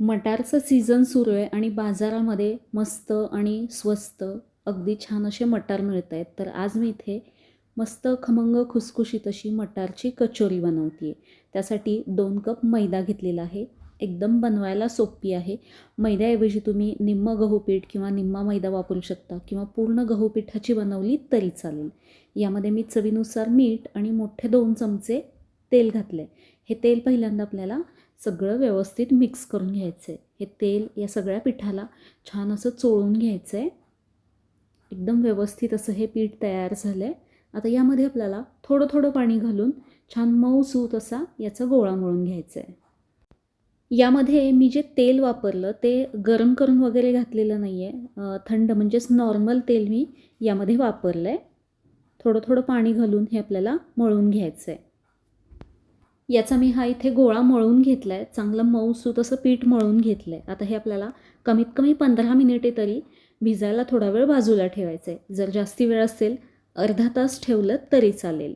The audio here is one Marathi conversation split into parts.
मटारचं सीझन सुरू आहे आणि बाजारामध्ये मस्त आणि स्वस्त अगदी छान असे मटार मिळत आहेत. तर आज मी इथे मस्त खमंग खुसखुशीत अशी मटारची कचोरी बनवते आहे त्यासाठी दोन कप मैदा घेतलेला आहे. एकदम बनवायला सोपी आहे. मैद्याऐवजी तुम्ही निम्म गहू पीठ किंवा निम्मा मैदा वापरू शकता किंवा पूर्ण गहू पिठाची बनवली तरी चालेल. यामध्ये मी चवीनुसार मीठ आणि मोठे दोन चमचे तेल घातले हे तेल पहिल्यांदा आपल्याला सगळं व्यवस्थित मिक्स करून घ्यायचं आहे हे तेल या सगळ्या पिठाला छान असं चोळून घ्यायचं आहे एकदम व्यवस्थित असं हे पीठ तयार झालं आहे आता यामध्ये आपल्याला थोडं थोडं पाणी घालून छान मऊ सूत असा याचा गोळा मळून घ्यायचा आहे यामध्ये मी जे तेल वापरलं ते गरम करून वगैरे घातलेलं नाही आहे थंड म्हणजेच नॉर्मल तेल मी यामध्ये वापरलं आहे थोडं थोडं पाणी घालून हे आपल्याला मळून घ्यायचं आहे याचा मी हा इथे गोळा मळून घेतला आहे चांगलं मऊसूत असं पीठ मळून घेतलं आहे आता हे आपल्याला कमीत कमी पंधरा मिनिटे तरी भिजायला थोडा वेळ बाजूला ठेवायचं आहे जर जास्ती वेळ असेल अर्धा तास ठेवलं तरी चालेल.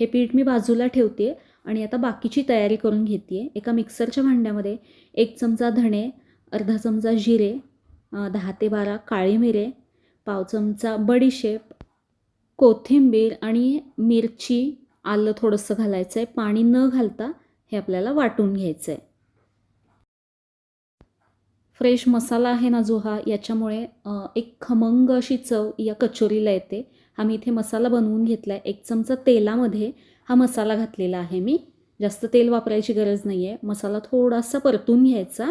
हे पीठ मी बाजूला ठेवते आणि आता बाकीची तयारी करून घेते आहे एका मिक्सरच्या भांड्यामध्ये एक चमचा धणे अर्धा चमचा जिरे दहा ते बारा काळी मिरे पाव चमचा बडीशेप कोथिंबीर आणि मिरची आलं थोडंसं घालायचं आहे पाणी न घालता हे आपल्याला वाटून घ्यायचं आहे फ्रेश मसाला आहे ना जो हा याच्यामुळे एक खमंग अशी चव या कचोरीला येते. हा मी इथे मसाला बनवून घेतला आहे एक चमचा तेलामध्ये हा मसाला घातलेला आहे मी. जास्त तेल वापरायची गरज नाही आहे मसाला थोडासा परतून घ्यायचा.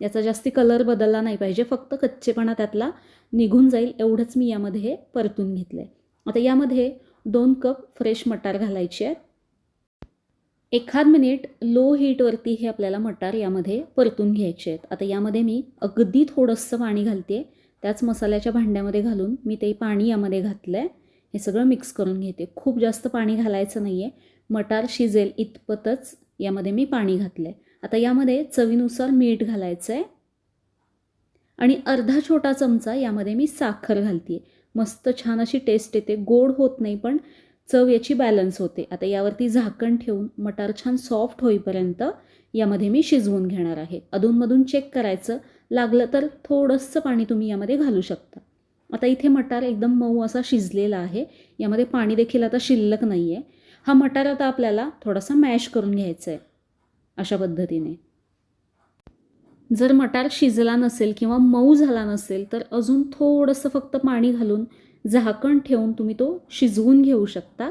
याचा जास्ती कलर बदलला नाही पाहिजे. फक्त कच्चेपणा त्यातला निघून जाईल. एवढंच मी यामध्ये परतून घेतलं आहे आता यामध्ये दोन कप फ्रेश मटार घालायचे आहेत. एखाद मिनिट लो हीटवरती हे आपल्याला मटार यामध्ये परतून घ्यायचे आहेत. आता यामध्ये मी अगदी थोडंसं पाणी घालते त्याच मसाल्याच्या भांड्यामध्ये घालून मी ते पाणी यामध्ये घातलं आहे हे सगळं मिक्स करून घेते. खूप जास्त पाणी घालायचं नाही आहे मटार शिजेल इतपतच यामध्ये मी पाणी घातलं आहे आता यामध्ये चवीनुसार मीठ घालायचं आहे आणि अर्धा छोटा चमचा यामध्ये मी साखर घालते मस्त छान अशी टेस्ट येते. गोड होत नाही पण चव याची बॅलन्स होते. आता यावरती झाकण ठेवून मटार छान सॉफ्ट होईपर्यंत यामध्ये मी शिजवून घेणार आहे. अधूनमधून चेक करायचं लागलं तर थोडंसं पाणी तुम्ही यामध्ये घालू शकता. आता इथे मटार एकदम मऊ असा शिजलेला आहे. यामध्ये पाणी देखील आता शिल्लक नाही आहे हा मटार आता आपल्याला थोडासा मॅश करून घ्यायचा आहे अशा पद्धतीने. जर मटार शिजला नसेल किंवा मऊ झाला नसेल तर अजून थोडंसं फक्त पाणी घालून झाकण ठेवून तुम्ही तो शिजवून घेऊ शकता.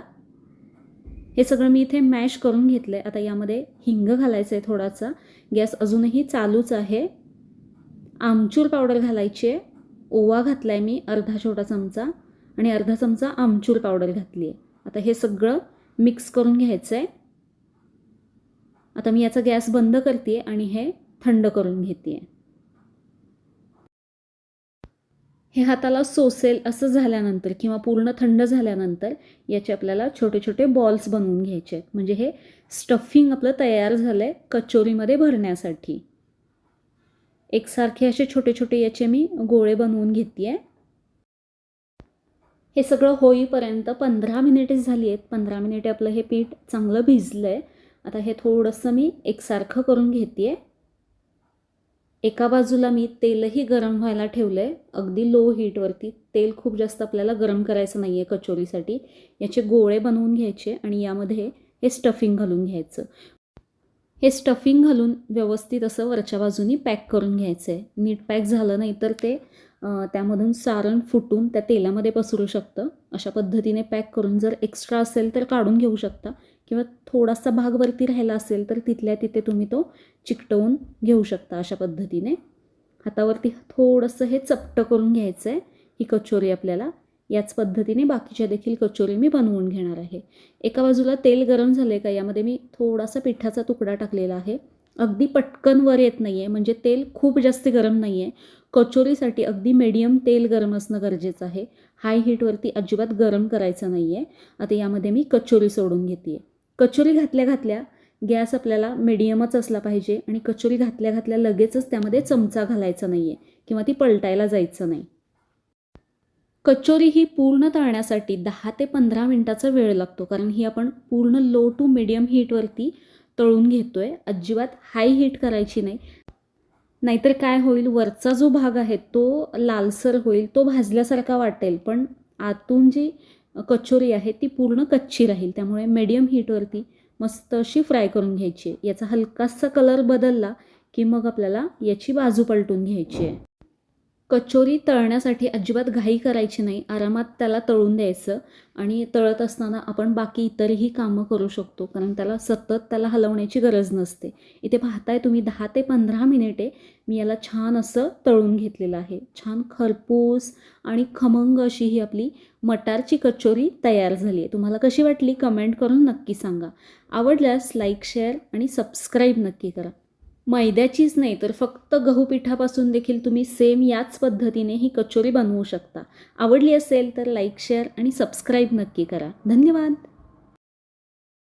हे सगळं मी इथे मॅश करून घेतलं आहे आता यामध्ये हिंग घालायचं आहे थोडासा. गॅस अजूनही चालूच आहे. आमचूर पावडर घालायची आहे. ओवा घातला आहे मी अर्धा छोटा चमचा आणि अर्धा चमचा आमचूर पावडर घातली आहे आता हे सगळं मिक्स करून घ्यायचं आहे आता मी याचा गॅस बंद करते आणि हे थंड करून घेते हे हाताला सोसेल असं झाल्यानंतर किंवा पूर्ण थंड झाल्यानंतर याचे आपल्याला छोटे छोटे बॉल्स बनवून घ्यायचे आहेत. म्हणजे हे स्टफिंग आपलं तयार झालं आहे कचोरीमध्ये भरण्यासाठी. एकसारखे असे छोटे छोटे याचे मी गोळे बनवून घेते आहे हे सगळं होईपर्यंत पंधरा मिनिटे झाली आहेत. पंधरा मिनिटे आपलं हे पीठ चांगलं भिजलं आहे आता हे थोडंसं मी एकसारखं करून घेते आहे एका बाजूला मी तेलही गरम व्हायला ठेवलं आहे अगदी लो हीटवरती तेल खूप जास्त आपल्याला गरम करायचं नाही आहे कचोरीसाठी. याचे गोळे बनवून घ्यायचे आणि यामध्ये हे स्टफिंग घालून घ्यायचं. हे स्टफिंग घालून व्यवस्थित असं वरच्या बाजूनी पॅक करून घ्यायचं आहे नीट पॅक झालं नाही तर ते त्यामधून सारण फुटून त्या तेलामध्ये पसरू शकतं. अशा पद्धतीने पॅक करून जर एक्स्ट्रा असेल तर काढून घेऊ शकता. किंवा थोडासा भाग वरती राहिला असेल तर तिथल्या तिथे तुम्ही तो चिकटवून घेऊ शकता अशा पद्धतीने. हातावरती थोडंसं हे चपटं करून घ्यायचं आहे ही कचोरी आपल्याला. याच पद्धतीने बाकीच्या देखील कचोरी मी बनवून घेणार आहे. एका बाजूला तेल गरम झाले का यामध्ये मी थोडासा पिठाचा तुकडा टाकलेला आहे. अगदी पटकन वर येत नाही आहे म्हणजे तेल खूप जास्त गरम नाही आहे कचोरीसाठी अगदी मीडियम तेल गरम असणं गरजेचं आहे. हाय हीटवरती अजिबात गरम करायचं नाही आहे आता यामध्ये मी कचोरी सोडून घेते आहे कचोरी घातल्या घातल्या गॅस आपल्याला मिडियमच असला पाहिजे आणि कचोरी घातल्या घातल्या लगेचच त्यामध्ये चमचा घालायचा नाही आहे किंवा ती पलटायला जायचं नाही. कचोरी ही पूर्ण तळण्यासाठी दहा ते पंधरा मिनटाचा वेळ लागतो कारण ही आपण पूर्ण लो टू मिडियम हीटवरती तळून घेतो आहे अजिबात हाय हीट करायची नाही. नाहीतर काय होईल? वरचा जो भाग आहे तो लालसर होईल तो भाजल्यासारखा वाटेल. पण आतून जी कचोरी आहे ती पूर्ण कच्ची राहील. त्यामुळे मीडियम हीटवरती मस्त अशी फ्राय करून घ्यायची आहे. याचा हलकासा कलर बदलला की मग आपल्याला याची बाजू पलटून घ्यायची आहे. कचोरी तळण्यासाठी अजिबात घाई करायची नाही. आरामात त्याला तळून द्यायचं आणि तळत असताना आपण बाकी इतरही कामं करू शकतो कारण त्याला सतत त्याला हलवण्याची गरज नसते. इथे पाहताय तुम्ही दहा ते पंधरा मिनिटे मी याला छान असं तळून घेतलेलं आहे. छान खरपूस आणि खमंग अशी ही आपली मटारची कचोरी तयार झाली आहे. तुम्हाला कशी वाटली कमेंट करून नक्की सांगा. आवडल्यास लाईक शेअर आणि सबस्क्राईब नक्की करा. मैद्याचीच नाही तर फक्त गहू पिठापासून देखील तुम्ही सेम याच पद्धतीने ही कचोरी बनवू शकता. आवडली असेल तर लाईक शेअर आणि सबस्क्राईब नक्की करा. धन्यवाद!